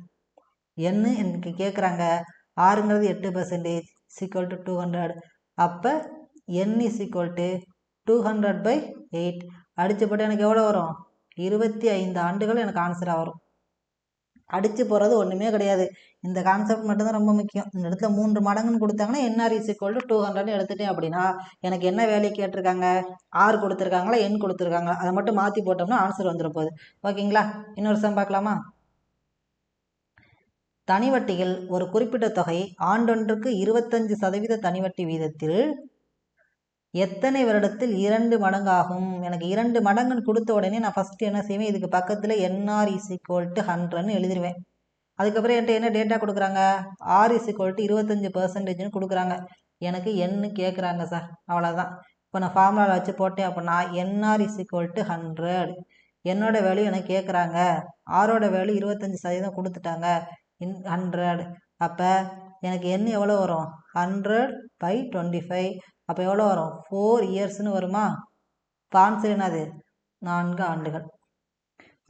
என்ன எனக்கு கேட்குறாங்க ஆறுங்கிறது எட்டு percentage is equal to two hundred அப்போ N is equal to two hundred by eight அடித்து போட்டு எனக்கு எவ்வளோ வரும்? இருபத்தி ஐந்து ஆண்டுகள் எனக்கு ஆன்சராக வரும். அடித்து போகிறது ஒன்றுமே கிடையாது. இந்த கான்செப்ட் மட்டும்தான் ரொம்ப முக்கியம். இந்த இடத்துல மூன்று மடங்குன்னு கொடுத்தாங்கன்னா NR is equal to two ஹண்ட்ரட்னு எடுத்துட்டேன் அப்படின்னா எனக்கு என்ன வேலையை கேட்டிருக்காங்க? ஆறு கொடுத்துருக்காங்களா? என் கொடுத்துருக்காங்க அதை மட்டும் மாற்றி போட்டோம்னா ஆன்சர் வந்துடும் போகுது. ஓகேங்களா இன்னொரு சம் பார்க்கலாமா? தனிவட்டியில் ஒரு குறிப்பிட்ட தொகை ஆண்டொன்றுக்கு இருபத்தஞ்சு சதவீத தனிவட்டி வீதத்தில் எத்தனை வருடத்தில் இரண்டு மடங்காகும்? எனக்கு இரண்டு மடங்குன்னு கொடுத்த உடனே நான் ஃபஸ்ட்டு என்ன செய்வேன்? இதுக்கு பக்கத்தில் என்ஆர் இஸ் ஈக்குவல் டு ஹண்ட்ரட்னு எழுதிடுவேன் அதுக்கப்புறம் என்கிட்ட என்ன டேட்டா கொடுக்குறாங்க? ஆர் இஸ் ஈக்குவல் டு இருபத்தஞ்சி பர்சன்டேஜ்னு கொடுக்குறாங்க. எனக்கு என்னு கேட்குறாங்க சார் அவ்வளோதான் இப்போ நான் ஃபார்முலாவில் வச்சு போட்டேன் அப்படின்னா NR is equal to hundred என்னோட வேல்யூ எனக்கு கேட்குறாங்க ஆரோட வேல்யூ இருபத்தஞ்சி சதவீதம் கொடுத்துட்டாங்க. In hundred. அப்போ எனக்கு என்ன எவ்வளோ வரும்? Hundred by twenty five. அப்போ எவ்வளோ வரும்? ஃபோர் இயர்ஸ்னு வருமா? ஆன்சர் என்னது? நான்கு ஆண்டுகள்.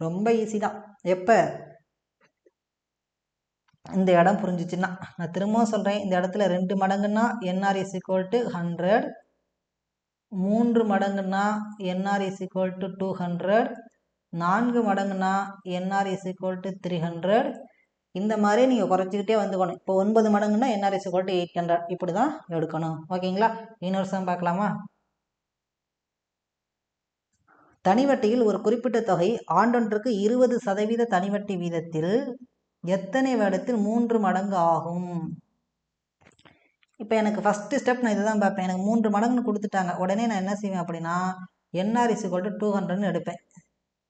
ரொம்ப ஈஸி தான். எப்போ? இந்த இடம் புரிஞ்சிச்சுன்னா. நான் திரும்பவும் சொல்கிறேன் இந்த இடத்துல ரெண்டு மடங்குன்னா NR is equal to hundred மூன்று மடங்குன்னா NR is equal to two hundred நான்கு மடங்குன்னா NR is equal to three hundred இந்த மாதிரி நீங்கள் குறைச்சிக்கிட்டே வந்துக்கணும். இப்போ ஒன்பது மடங்குன்னா NR is equal to eight hundred இப்படி தான் எடுக்கணும். ஓகேங்களா? இன்னொரு சம் பார்க்கலாமா? தனிவட்டியில் ஒரு குறிப்பிட்ட தொகை ஆண்டொன்றுக்கு இருபது சதவீத தனிவட்டி வீதத்தில் எத்தனை வருடத்தில் மூன்று மடங்கு ஆகும்? இப்போ எனக்கு ஃபஸ்ட்டு ஸ்டெப் நான் இதுதான் பார்ப்பேன். எனக்கு மூன்று மடங்குன்னு கொடுத்துட்டாங்க. உடனே நான் என்ன செய்வேன் அப்படின்னா NR is equal to two ஹண்ட்ரட்னு எடுப்பேன்.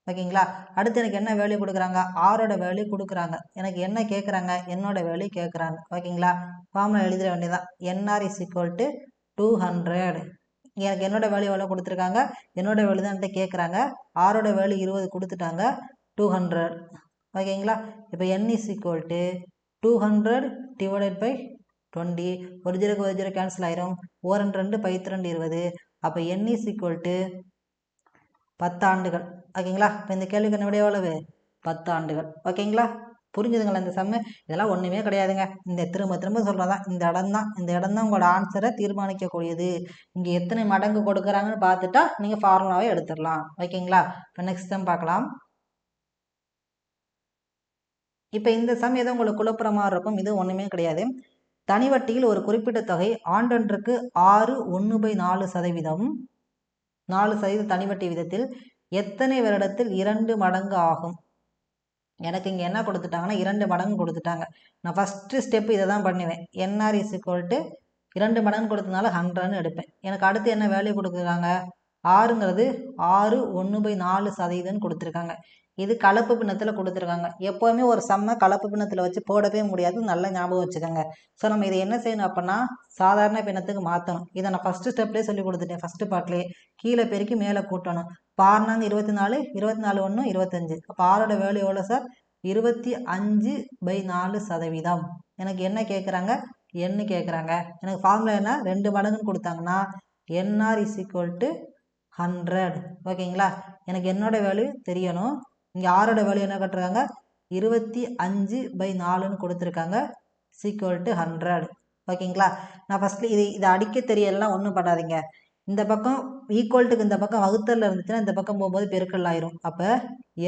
ஓகேங்களா? அடுத்து எனக்கு என்ன வேல்யூ கொடுக்குறாங்க? ஆரோட வேல்யூ கொடுக்குறாங்க. எனக்கு என்ன கேட்குறாங்க என்னோட வேல்யூ கேட்குறாங்க ஓகேங்களா? ஃபார்முலா எழுதிட வேண்டியதான் NR is equal to two hundred எனக்கு என்னோட வேல்யூ எவ்வளோ கொடுத்துருக்காங்க? என்னோட வேல்யூ தான் என்கிட்ட கேட்குறாங்க ஆரோட வேல்யூ இருபது கொடுத்துட்டாங்க. டூ ஹண்ட்ரட் ஓகேங்களா? இப்போ N is equal to two hundred divided by twenty ஒரு ஜீரோக்கு ஒரு ஜீரோ கேன்சல் ஆயிரும். ஓர் ரெண்டு ரெண்டு பைத்து ரெண்டு இருபது. அப்போ என் இஸ் ஈக்குவல் டு பத்தாண்டுகள். ஓகேங்களா? இப்போ இந்த கேள்விக்கு என்ன விட? எவ்வளவு? பத்து ஆண்டுகள். ஓகேங்களா? புரிஞ்சுதுங்களா இந்த செம்மு இதெல்லாம் ஒன்றுமே கிடையாதுங்க. இந்த திரும்ப திரும்ப சொல்கிறதான் இந்த இடம் தான் இந்த இடம் தான் உங்களோட ஆன்சரை தீர்மானிக்கக்கூடியது. இங்கே எத்தனை மடங்கு கொடுக்குறாங்கன்னு பார்த்துட்டா நீங்கள் ஃபார்முலாவே எடுத்துடலாம். ஓகேங்களா? இப்போ நெக்ஸ்ட் டைம் பார்க்கலாம். இப்போ இந்த சம் எதுவும் உங்களுக்கு குழப்புற மாதிரி இருக்கும். இது ஒன்றுமே கிடையாது. தனிவட்டியில் ஒரு குறிப்பிட்ட தொகை ஆண்டொன்றுக்கு ஆறு ஒன்று பை நாலு சதவீதம். நாலு சதவீத தனிவட்டி விதத்தில் எத்தனை வருடத்தில் இரண்டு மடங்கு ஆகும்? எனக்கு இங்கே என்ன கொடுத்துட்டாங்கன்னா இரண்டு மடங்கு கொடுத்துட்டாங்க. நான் ஃபஸ்ட்டு ஸ்டெப் இதை தான் பண்ணுவேன். என்ஆர் இஸ் டு இரண்டு மடங்கு கொடுத்தனால ஹண்ட்ரட்னு எடுப்பேன். எனக்கு அடுத்து என்ன வேல்யூ கொடுக்குறாங்க? ஆறுங்கிறது ஆறு ஒன்று பை நாலு சதவீதம்னு கொடுத்துருக்காங்க. இது கலப்பு பின்னத்தில் கொடுத்துருக்காங்க. எப்போவுமே ஒரு செம்ம கலப்பு பின்னத்தில் வச்சு போடவே முடியாது. நல்ல ஞாபகம் வச்சுக்கோங்க. ஸோ நம்ம இதை என்ன செய்யணும் அப்படின்னா சாதாரண பின்னத்துக்கு மாற்றணும் இதை நான் ஃபஸ்ட்டு ஸ்டெப்லேயே சொல்லி கொடுத்துட்டேன் ஃபஸ்ட்டு பாட்டிலே கீழே பெருக்கி மேலே கூட்டணும். பாருனாங்க இருபத்தி நாலு இருபத்தி நாலு ஒன்று இருபத்தஞ்சு. அப்போ ஆறோட வேலை எவ்வளோ சார் இருபத்தி அஞ்சு பை நாலு சதவீதம். எனக்கு என்ன கேட்குறாங்க என்னு கேட்குறாங்க எனக்கு ஃபார்முலா என்ன? ரெண்டு மடங்குன்னு கொடுத்தாங்கன்னா NR is equal to hundred ஓகேங்களா எனக்கு என்னோட வேல்யூ தெரியணும். இங்கே ஆரோட வேல்யூ என்ன கட்டுறாங்க? இருபத்தி அஞ்சு பை நாலுன்னு கொடுத்துருக்காங்க. சீக்குவல் டு ஹண்ட்ரட் ஓகேங்களா நான் ஃபஸ்ட்டு இது இதை அடிக்க தெரியலாம் ஒன்றும் பண்ணாதீங்க. இந்த பக்கம் ஈக்குவல்ட்டுக்கு இந்த பக்கம் வகுத்தரில் இருந்துச்சுன்னா இந்த பக்கம் போகும்போது பெருக்கல் ஆயிரும். அப்போ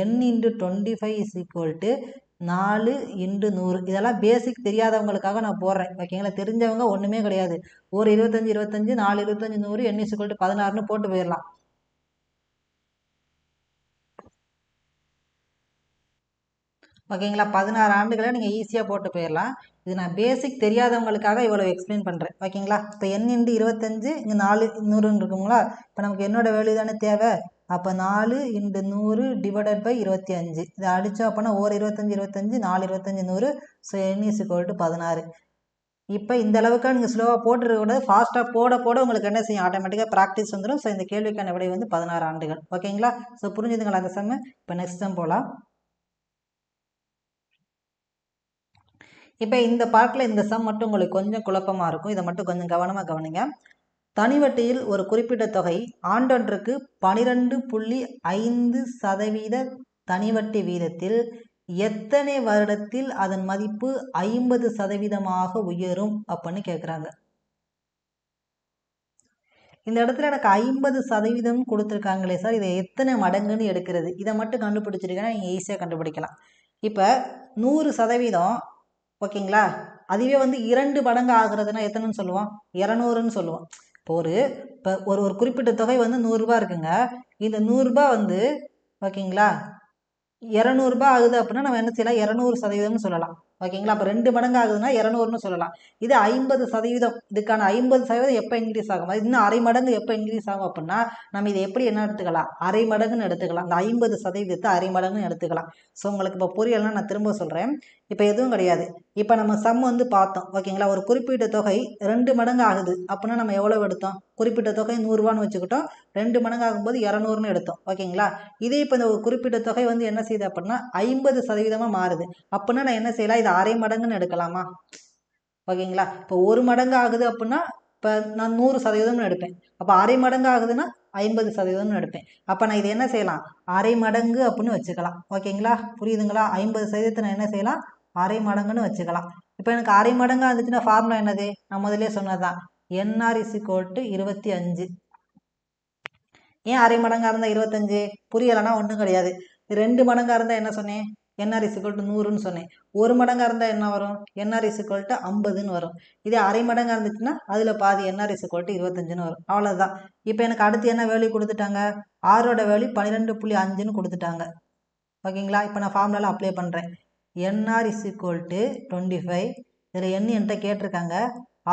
N into twenty five is equal to நாலு இன்ட்டு நூறு. இதெல்லாம் பேசிக் தெரியாதவங்களுக்காக நான் போடுறேன். ஓகேங்களா தெரிஞ்சவங்க ஒன்றுமே கிடையாது. ஒரு இருபத்தஞ்சி இருபத்தஞ்சி நாலு இருபத்தஞ்சி நூறு என் இஸ் ஈக்குவல் டு பதினாறுன்னு போட்டு போயிடலாம். ஓகேங்களா? பதினாறு ஆண்டுகளை நீங்கள் ஈஸியாக போட்டு போயிடலாம் இது நான் பேசிக் தெரியாதவங்களுக்காக இவ்வளோ எக்ஸ்பிளைன் பண்ணுறேன் ஓகேங்களா? இப்போ என் இன்ட்டு இருபத்தஞ்சு இங்கே நாலு நூறுன்னு இருக்குங்களா? இப்போ நமக்கு என்னோட வேல்யூ தானே தேவை? அப்போ நாலு இன்ட்டு நூறு டிவைடட் பை இருபத்தி அஞ்சு. இதை அடித்தோம் அப்படின்னா ஒரு இருபத்தஞ்சி இருபத்தஞ்சி நாலு இருபத்தஞ்சி நூறு. ஸோ என் இஸ் டு பதினாறு. இப்போ இந்த அளவுக்கு நீங்கள் ஸ்லோவாக போட்டுருக்கூடாது ஃபாஸ்ட்டாக போட போட உங்களுக்கு என்ன செய்யும்? ஆட்டோமேட்டிக்காக ப்ராக்டிஸ் வந்துடும் ஸோ இந்த கேள்விக்கான விடை வந்து பதினாறு ஆண்டுகள். ஓகேங்களா? ஸோ புரிஞ்சுதுங்களா அந்த செம்ம இப்போ நெக்ஸ்ட் டைம் போகலாம் இப்போ இந்த பார்ட்டில் இந்த சம் மட்டும் உங்களுக்கு கொஞ்சம் குழப்பமாக இருக்கும். இதை மட்டும் கொஞ்சம் கவனமாக கவனிங்க. தனிவட்டியில் ஒரு குறிப்பிட்ட தொகை ஆண்டொன்றுக்கு பனிரெண்டு புள்ளி ஐந்து சதவீத தனிவட்டி வீதத்தில் எத்தனை வருடத்தில் அதன் மதிப்பு ஐம்பது சதவீதமாக உயரும் அப்படின்னு கேட்குறாங்க இந்த இடத்துல எனக்கு ஐம்பது சதவீதம் கொடுத்துருக்காங்களே சார். இதை எத்தனை மடங்குன்னு எடுக்கிறது. இதை மட்டும் கண்டுபிடிச்சிருக்கேன்னா நீங்கள் ஈஸியாக கண்டுபிடிக்கலாம். இப்போ நூறு சதவீதம் ஓகேங்களா? அதுவே வந்து இரண்டு மடங்கு ஆகுறதுனா எத்தனைன்னு சொல்லுவோம்? இரநூறுன்னு சொல்லுவோம். இப்போ ஒரு இப்போ ஒரு ஒரு குறிப்பிட்ட தொகை வந்து நூறுரூபா இருக்குங்க. இந்த நூறுரூபா வந்து ஓகேங்களா? இரநூறுபா ஆகுது அப்படின்னா நம்ம என்ன செய்யலாம்? இரநூறு சதவீதம்னு சொல்லலாம். ஓகேங்களா? அப்போ ரெண்டு மடங்கு ஆகுதுன்னா இரநூறுன்னு சொல்லலாம். இது ஐம்பது சதவீதம். இதுக்கான ஐம்பது சதவீதம் எப்போ இன்க்ரீஸ் ஆகும்? அது இன்னும் அரை மடங்கு எப்போ இன்க்ரீஸ் ஆகும் அப்படின்னா நம்ம இதை எப்படி என்ன எடுத்துக்கலாம்? அரை மடங்குன்னு எடுத்துக்கலாம். அந்த ஐம்பது சதவீதத்தை அரை மடங்குன்னு எடுத்துக்கலாம். ஸோ உங்களுக்கு இப்போ புரியலன்னா நான் திரும்ப சொல்கிறேன் இப்போ எதுவும் கிடையாது. இப்போ நம்ம சம் வந்து பார்த்தோம். ஓகேங்களா? ஒரு குறிப்பிட்ட தொகை ரெண்டு மடங்கு ஆகுது அப்படின்னா நம்ம எவ்வளோ எடுத்தோம்? குறிப்பிட்ட தொகை நூறுரூவான்னு வச்சுக்கிட்டோம். ரெண்டு மடங்கு ஆகும்போது இரநூறுன்னு எடுத்தோம். ஓகேங்களா? இதே இப்போ இந்த ஒரு குறிப்பிட்ட தொகை வந்து என்ன செய்யுது அப்படின்னா ஐம்பது சதவீதமாக மாறுது. அப்படின்னா நான் என்ன செய்யலாம்? இது அரை மடங்குன்னு எடுக்கலாமா? ஓகேங்களா? இப்போ ஒரு மடங்கு ஆகுது அப்படின்னா இப்போ நான் நூறு சதவீதம்னு எடுப்பேன். அப்போ அரை மடங்கு ஆகுதுன்னா ஐம்பது சதவீதம்னு எடுப்பேன். அப்போ நான் இது என்ன செய்யலாம்? அரை மடங்கு அப்படின்னு வச்சுக்கலாம். ஓகேங்களா? புரியுதுங்களா? ஐம்பது சதவீதத்தை நான் என்ன செய்யலாம்? அரை மடங்குன்னு வச்சுக்கலாம். இப்போ எனக்கு அரை மடங்காக இருந்துச்சுன்னா ஃபார்முலா என்னது? நான் முதலே சொன்னதுதான். என்ஆர் இஸ் இருபத்தி அஞ்சு. ஏன் அரை மடங்காக இருந்தால் இருபத்தஞ்சு புரியலைன்னா ஒன்றும் கிடையாது. ரெண்டு மடங்காக இருந்தால் என்ன சொன்னேன்? என்ஆர் இஸ் நூறுன்னு சொன்னேன். ஒரு மடங்காக இருந்தால் என்ன வரும்? என்ஆர் இஸ் ஐம்பதுன்னு வரும். இதே அரை மடங்காக இருந்துச்சுன்னா அதில் பாதி என்ஆர் இஸ் இருபத்தஞ்சுன்னு வரும். அவ்வளோதான் இப்போ எனக்கு அடுத்து என்ன வேல்யூ கொடுத்துட்டாங்க? ஆறோட வேல்யூ பன்னிரெண்டு புள்ளி அஞ்சுன்னு கொடுத்துட்டாங்க. ஓகேங்களா? இப்போ நான் ஃபார்முலாவில் அப்ளை பண்ணுறேன் NR is equal to twenty five இதில் என்ன என்கிட்ட கேட்டிருக்காங்க.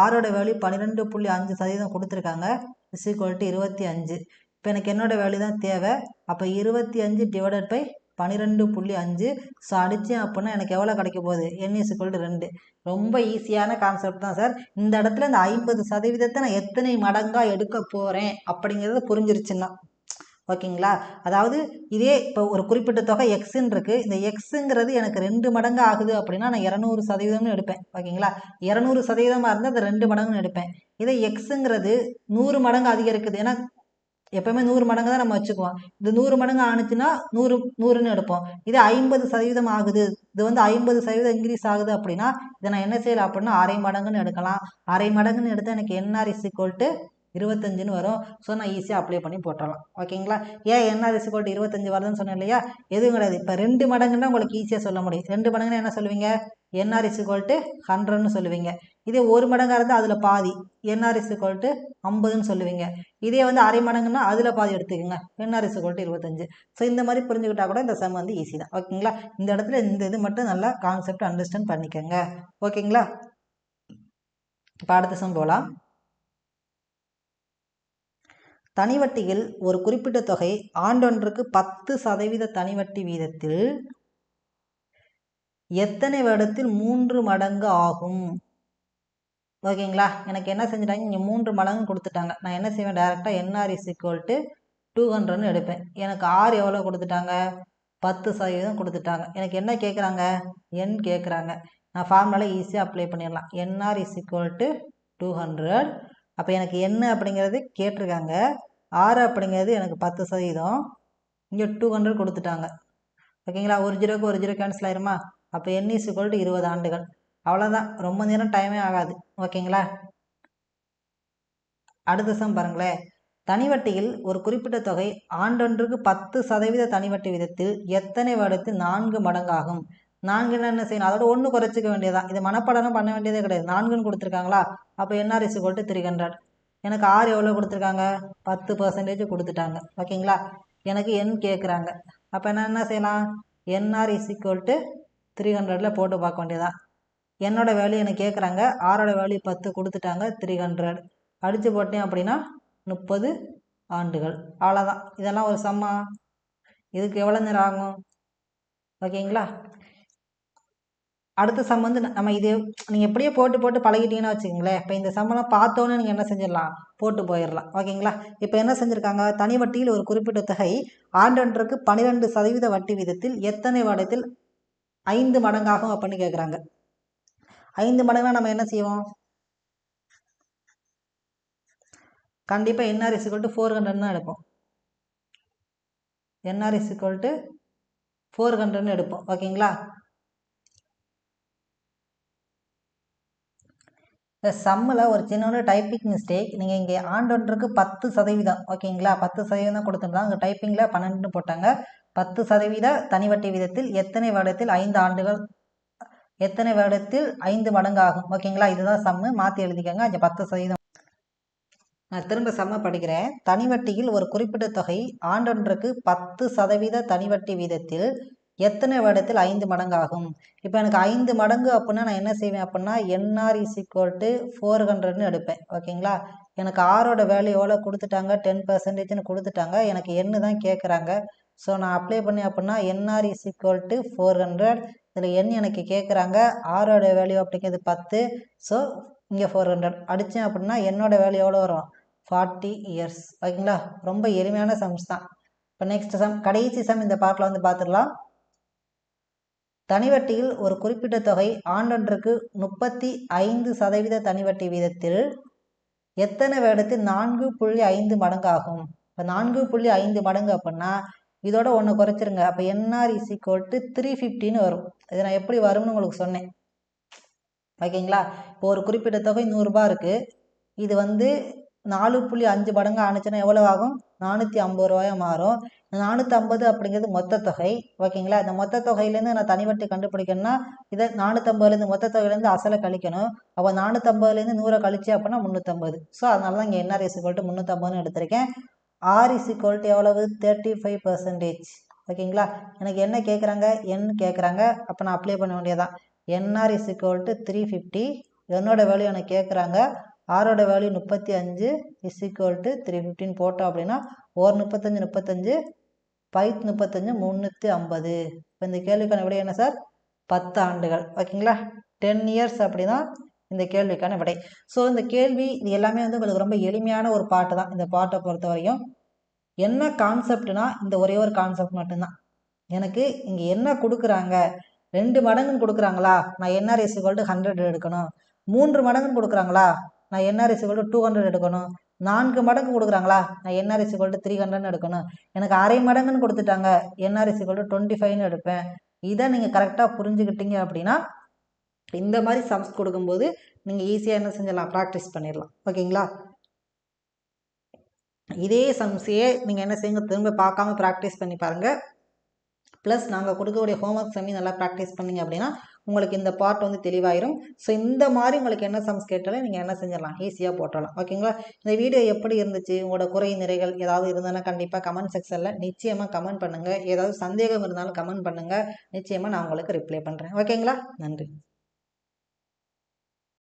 ஆறோட வேல்யூ பன்னிரெண்டு புள்ளி அஞ்சு சதவீதம் கொடுத்துருக்காங்க. இஸ் ஈக்குவல் டு இருபத்தி அஞ்சு. இப்போ எனக்கு என்னோட வேல்யூ தான் தேவை. அப்போ இருபத்தி அஞ்சு டிவைடட் பை பன்னிரெண்டு புள்ளி அஞ்சு ஸோ அடித்தேன் அப்படின்னா எனக்கு எவ்வளோ கிடைக்க போகுது? என் இஸ் ரெண்டு. ரொம்ப ஈஸியான கான்செப்ட் தான் சார் இந்த இடத்துல இந்த ஐம்பது சதவீதத்தை நான் எத்தனை மடங்காக எடுக்க போகிறேன் அப்படிங்கிறது புரிஞ்சிருச்சுன்னா. ஓகேங்களா? அதாவது இதே இப்போ ஒரு குறிப்பிட்ட தொகை எக்ஸுன்னு இருக்குது இந்த எக்ஸுங்கிறது எனக்கு ரெண்டு மடங்கு ஆகுது அப்படின்னா நான் இரநூறு சதவீதம்னு எடுப்பேன். ஓகேங்களா? இரநூறு சதவீதமாக இருந்தால் அது ரெண்டு மடங்குன்னு எடுப்பேன். இதே எக்ஸுங்கிறது நூறு மடங்கு அதிகரிக்குது. ஏன்னா எப்பவுமே நூறு மடங்கு தான் நம்ம வச்சுக்குவோம். இது நூறு மடங்கு ஆணுச்சுன்னா நூறு நூறுன்னு எடுப்போம். இது ஐம்பது சதவீதம் ஆகுது. இது வந்து ஐம்பது சதவீதம் இன்க்ரீஸ் ஆகுது அப்படின்னா இதை நான் என்ன செய்யலாம் அப்படின்னா அரை மடங்குன்னு எடுக்கலாம். அரை மடங்குன்னு எடுத்தால் எனக்கு என்ஆர் இஸ் இருபத்தஞ்சுன்னு வரும். ஸோ நான் ஈஸியாக அப்ளை பண்ணி போட்டுடலாம் ஓகேங்களா? ஏன் என்ஆர் இஸ் இருபத்தஞ்சு வருதுன்னு சொன்னேன் இல்லையா? எதுவும் கிடையாது. இப்போ ரெண்டு மடங்குன்னா உங்களுக்கு ஈஸியாக சொல்ல முடியும். ரெண்டு மடங்குன்னா என்ன சொல்லுவீங்க? என்ஆர் இஸ் ஹண்ட்ரட்னு சொல்லுவீங்க. இதே ஒரு மடங்காக இருந்தால் அதில் பாதி. என்ஆர் இஸ் ஈக்குவல் டு ஐம்பதுன்னு சொல்லுவீங்க. இதே வந்து அரை மடங்குன்னா அதில் பாதி எடுத்துக்கோங்க. என்ஆர் இஸ் ஈக்குவல் டு இருபத்தஞ்சு. ஸோ இந்த மாதிரி புரிஞ்சுக்கிட்டா கூட இந்த சம் வந்து ஈஸி தான். ஓகேங்களா இந்த இடத்துல இந்த இது மட்டும் நல்லா கான்செப்ட் அண்டர்ஸ்டாண்ட் பண்ணிக்கோங்க. ஓகேங்களா இப்போ அடுத்த சம் போகலாம் தனிவட்டியில் ஒரு குறிப்பிட்ட தொகை ஆண்டொன்றுக்கு பத்து சதவீத தனிவட்டி வீதத்தில் எத்தனை வருடத்தில் மூன்று மடங்கு ஆகும்? ஓகேங்களா? எனக்கு என்ன செஞ்சுட்டாங்க? இங்கே மூன்று மடங்கு கொடுத்துட்டாங்க. நான் என்ன செய்வேன்? டேரெக்டாக NR is equal to two ஹண்ட்ரட்னு எடுப்பேன். எனக்கு ஆறு எவ்வளோ கொடுத்துட்டாங்க? பத்து சதவீதம் கொடுத்துட்டாங்க. எனக்கு என்ன கேட்குறாங்க என் கேட்குறாங்க நான் ஃபார்முலாவில் ஈஸியாக அப்ளை பண்ணிடலாம். NR is equal to two hundred அப்போ எனக்கு என்ன அப்படிங்கிறது கேட்டிருக்காங்க. ஆறு அப்படிங்கிறது எனக்கு பத்து சதவீதம். இங்கே டூ ஹண்ட்ரட் கொடுத்துட்டாங்க. ஓகேங்களா? ஒரு ஜீரோக்கு ஒரு ஜீரோ கேன்சல் ஆயிருமா? அப்போ என் இஸ் ஈக்குவல் டு இருபது ஆண்டுகள். அவ்வளோதான் ரொம்ப நேரம் டைமே ஆகாது. ஓகேங்களா அடுத்த சம் பாருங்களேன். தனிவட்டியில் ஒரு குறிப்பிட்ட தொகை ஆண்டொன்றுக்கு பத்து சதவீத தனிவட்டி விதத்தில் எத்தனை வருடத்தில் நான்கு மடங்காகும்? நான்கு என்ன செய்யணும்? அதோட ஒன்று குறைச்சிக்க வேண்டியதான் இது மனப்பாடம் பண்ண வேண்டியதே கிடையாது. நான்குன்னு கொடுத்துருக்காங்களா? அப்போ என்ஆர்எஸ் கொல்ட்டு த்ரீ ஹண்ட்ரட் எனக்கு ஆறு எவ்வளோ கொடுத்துருக்காங்க? பத்து பர்சன்டேஜ் கொடுத்துட்டாங்க. ஓகேங்களா எனக்கு என் கேட்குறாங்க அப்போ நான் என்ன செய்யலாம்? NR is equal to three ஹண்ட்ரடில் போட்டு பார்க்க வேண்டியதான் என்னோட வேல்யூ எனக்கு கேட்குறாங்க ஆரோட வேல்யூ பத்து கொடுத்துட்டாங்க. த்ரீ ஹண்ட்ரட் அடித்து போட்டேன் அப்படின்னா முப்பது ஆண்டுகள். அவ்வளோதான் இதெல்லாம் ஒரு சம்மா இதுக்கு எவ்வளோ நேரம் ஆகும்? ஓகேங்களா? அடுத்த சம் வந்து நம்ம இது நீங்கள் எப்படியே போட்டு போட்டு பழகிட்டீங்கன்னு வச்சுக்கோங்களேன். இப்போ இந்த சம்மெல்லாம் பார்த்தோன்னே நீங்கள் என்ன செஞ்சிடலாம்? போட்டு போயிடலாம். ஓகேங்களா? இப்போ என்ன செஞ்சுருக்காங்க? தனி வட்டியில் ஒரு குறிப்பிட்ட தொகை ஆண்டொன்றுக்கு பன்னிரெண்டு சதவீத வட்டி விதத்தில் எத்தனை வருடத்தில் ஐந்து மடங்காகும் அப்படின்னு கேட்குறாங்க ஐந்து மடங்குனா நம்ம என்ன செய்வோம்? கண்டிப்பாக NR is equal to four hundred தான் எடுப்போம். NR is equal to four ஹண்ட்ரட்னு எடுப்போம். ஓகேங்களா? இந்த சம்மில் ஒரு சின்ன டைப்பிங் மிஸ்டேக் நீங்கள் இங்கே ஆண்டொன்றுக்கு பத்து சதவீதம். ஓகேங்களா? பத்து சதவீதம் கொடுத்துருந்தோம். அங்கே டைப்பிங்கில் பன்னெண்டுன்னு போட்டாங்க. பத்து சதவீத தனிவட்டி விதத்தில் எத்தனை வருடத்தில் ஐந்து ஆண்டுகள் எத்தனை வருடத்தில் ஐந்து மடங்கு ஆகும் ஓகேங்களா? இதுதான் சம்மு மாற்றி எழுதிக்கோங்க. அஞ்சு பத்து சதவீதம். நான் திரும்ப சம்ம படிக்கிறேன். தனிவட்டியில் ஒரு குறிப்பிட்ட தொகை ஆண்டொன்றுக்கு பத்து சதவீத தனிவட்டி வீதத்தில் எத்தனை வருடத்தில் ஐந்து மடங்கு ஆகும் இப்போ எனக்கு ஐந்து மடங்கு அப்படின்னா நான் என்ன செய்வேன் அப்படின்னா NR is equal to four ஹண்ட்ரட்னு எடுப்பேன். ஓகேங்களா? எனக்கு ஆரோட வேல்யூ எவ்வளோ கொடுத்துட்டாங்க? டென் பர்சன்டேஜ்னு கொடுத்துட்டாங்க. எனக்கு என்ன தான் கேட்குறாங்க ஸோ நான் அப்ளை பண்ணேன் அப்படின்னா NR is equal to four hundred இதில் என் எனக்கு கேட்குறாங்க ஆரோட வேல்யூ அப்படிங்கிறது பத்து. ஸோ இங்கே ஃபோர் ஹண்ட்ரட் அடித்தேன் அப்படின்னா என்னோட வேல்யூ எவ்வளோ வரும்? ஃபார்ட்டி இயர்ஸ் ஓகேங்களா? ரொம்ப எளிமையான சம்ஸ் தான். இப்போ நெக்ஸ்ட் சம் கடைசி சம் இந்த பாட்டில் வந்து பார்த்துடலாம் தனிவட்டியில் ஒரு குறிப்பிட்ட தொகை ஆண்டொன்றுக்கு முப்பத்தி ஐந்து சதவீத தனிவட்டி வீதத்தில் எத்தனை வருடத்தில் நான்கு புள்ளி ஐந்து மடங்கு ஆகும் இப்போ நான்கு புள்ளி ஐந்து மடங்கு அப்படின்னா இதோட ஒன்று குறைச்சிருங்க. அப்போ NR is equal to three ஃபிஃப்டின்னு வரும். இது நான் எப்படி வரும்னு உங்களுக்கு சொன்னேன். ஓகேங்களா? இப்போ ஒரு குறிப்பிட்ட தொகை நூறுரூபா இருக்குது இது வந்து நாலு புள்ளி அஞ்சு மடங்கு ஆணுச்சுன்னா எவ்வளோ ஆகும்? நானூற்றி ஐம்பது ரூபாயா மாறும். நானூற்றி ஐம்பது அப்படிங்கிறது மொத்த தொகை. ஓகேங்களா? இந்த மொத்த தொகையிலேருந்து நான் தனிவட்டி கண்டுபிடிக்கணும்னா இதை நானூற்றம்பதுலேருந்து மொத்த தொகையிலேருந்து அசலை கழிக்கணும். அப்போ நானூற்றம்பதுலேருந்து நூறை கழிச்சு அப்படின்னா முந்நூற்றம்பது ஸோ அதனால தான் இங்கே என்ஆர்எஸ் போட்டு முந்நூற்றம்பதுன்னு எடுத்திருக்கேன். ஆர் குவாலிட்டி எவ்வளவு? தேர்ட்டி ஃபைவ் பர்சன்டேஜ் ஓகேங்களா? எனக்கு என்ன கேட்குறாங்க என் கேட்குறாங்க அப்போ நான் அப்ளை பண்ண வேண்டியதான் NR is equal to three fifty என்னோட வேல்யூ எனக்கு கேட்குறாங்க ஆரோட வேல்யூ முப்பத்தி அஞ்சு இஸ் ஈக்குவல் டு த்ரீ ஃபிஃப்டின் போட்டோம் அப்படின்னா ஒரு முப்பத்தஞ்சு முப்பத்தஞ்சு பைத் முப்பத்தஞ்சு முந்நூற்றி ஐம்பது. இப்போ இந்த கேள்விக்கான விட என்ன சார்? பத்து ஆண்டுகள் ஓகேங்களா? டென் இயர்ஸ் அப்படின்னா இந்த கேள்விக்கான விடை. ஸோ இந்த கேள்வி இது எல்லாமே வந்து உங்களுக்கு ரொம்ப எளிமையான ஒரு பாட்டு தான். இந்த பாட்டை பொறுத்த வரையும் என்ன கான்செப்ட்னா இந்த ஒரே ஒரு கான்செப்ட் மட்டும்தான். எனக்கு இங்கே என்ன கொடுக்குறாங்க? ரெண்டு மடங்குன்னு கொடுக்குறாங்களா? நான் என்ஆர்எஸ் கோல்டு ஹண்ட்ரட் எடுக்கணும். மூன்று மடங்குன்னு கொடுக்குறாங்களா? நான் என்ஆர்எஸ் கோல்டு டூ ஹண்ட்ரட் எடுக்கணும். நான்கு மடங்கு கொடுக்குறாங்களா? நான் என்ஆர்எஸ் கோல்டு த்ரீ ஹண்ட்ரட்னு எடுக்கணும். எனக்கு அரை மடங்குன்னு கொடுத்துட்டாங்க. என்ஆர்எஸ் கோல்டு டுவெண்ட்டி ஃபைவ்னு எடுப்பேன். இதை நீங்கள் கரெக்டாக புரிஞ்சுக்கிட்டீங்க அப்படின்னா இந்த மாதிரி சம்ஸ் கொடுக்கும்போது நீங்கள் ஈஸியாக என்ன செஞ்சிடலாம்? ப்ராக்டிஸ் பண்ணிடலாம். ஓகேங்களா? இதே சம்ஸையே நீங்கள் என்ன செய்யுங்க? திரும்ப பார்க்காம ப்ராக்டிஸ் பண்ணி பாருங்கள் ப்ளஸ் நாங்கள் கொடுக்கக்கூடிய ஹோம்ஒர்க் செம்மி நல்லா ப்ராக்டிஸ் பண்ணிங்க அப்படின்னா உங்களுக்கு இந்த பார்ட் வந்து தெளிவாயிரும். ஸோ இந்த மாதிரி உங்களுக்கு என்ன சம்ஸ் கேட்டாலும் நீங்கள் என்ன செஞ்சிடலாம்? ஈஸியாக போட்டுடலாம். ஓகேங்களா? இந்த வீடியோ எப்படி இருந்துச்சு? உங்களோட குறை நிறைகள் ஏதாவது இருந்ததுன்னா கண்டிப்பாக கமெண்ட் செக்ஷனில் நிச்சயமாக கமெண்ட் பண்ணுங்கள் ஏதாவது சந்தேகம் இருந்தாலும் கமெண்ட் பண்ணுங்கள் நிச்சயமாக நான் உங்களுக்கு ரிப்ளை பண்ணுறேன் ஓகேங்களா? நன்றி.